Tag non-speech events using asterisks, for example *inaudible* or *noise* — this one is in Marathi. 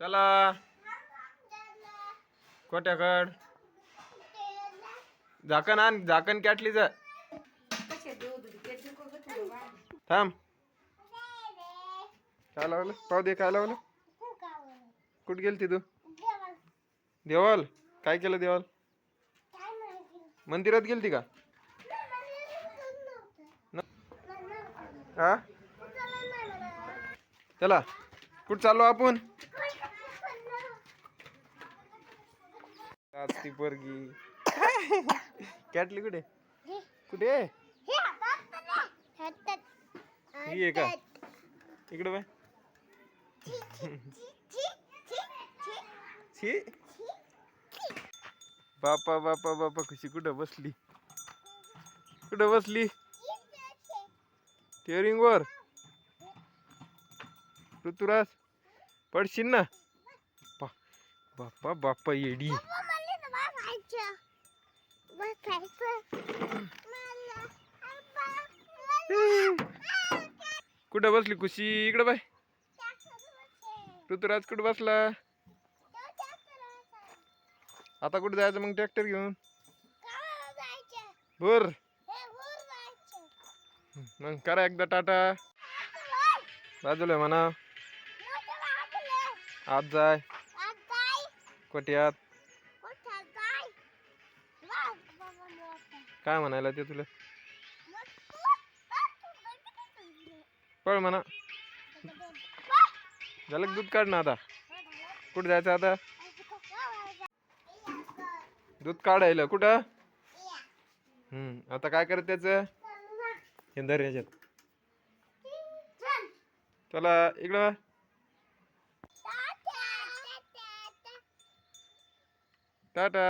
चला. कोट्याकड. झाकण आण झाकण कॅटली जा थांब. काय लावलं? पाहू दे काय लावलं? कुठं गेलती तू? देवाल. काय केलं देवाल? मंदिरात गेलती का? हा? चला. कुठं चाललो आपण? आज ती पोरगी. *laughs* कॅटली कुठे? कुठे? ही आहे का? इकडे बाय छी बापा बापा बापा खुशी कुठं बसली? कुठं बसली? स्टिअरिंग वर. ऋतुराज पडशील ना? बा- बापा बापा येडी. *laughs* कुठं बसली खुशी? इकडं बाय. ऋतुराज कुठं बसला? आता कुठं जायचं मग ट्रॅक्टर घेऊन? बर मग करा एकदा टाटा. बाजूला म्हणा. आज जाय. कोट्यात काय म्हणायला ते तुला? पळ म्हणा. झालं दूध काढ ना आता? कुठं जायचं आता? दूध काढायला. कुठं? हम्म आता काय करत त्याचं? हे धर याच्यात चला इकडं. टाटा.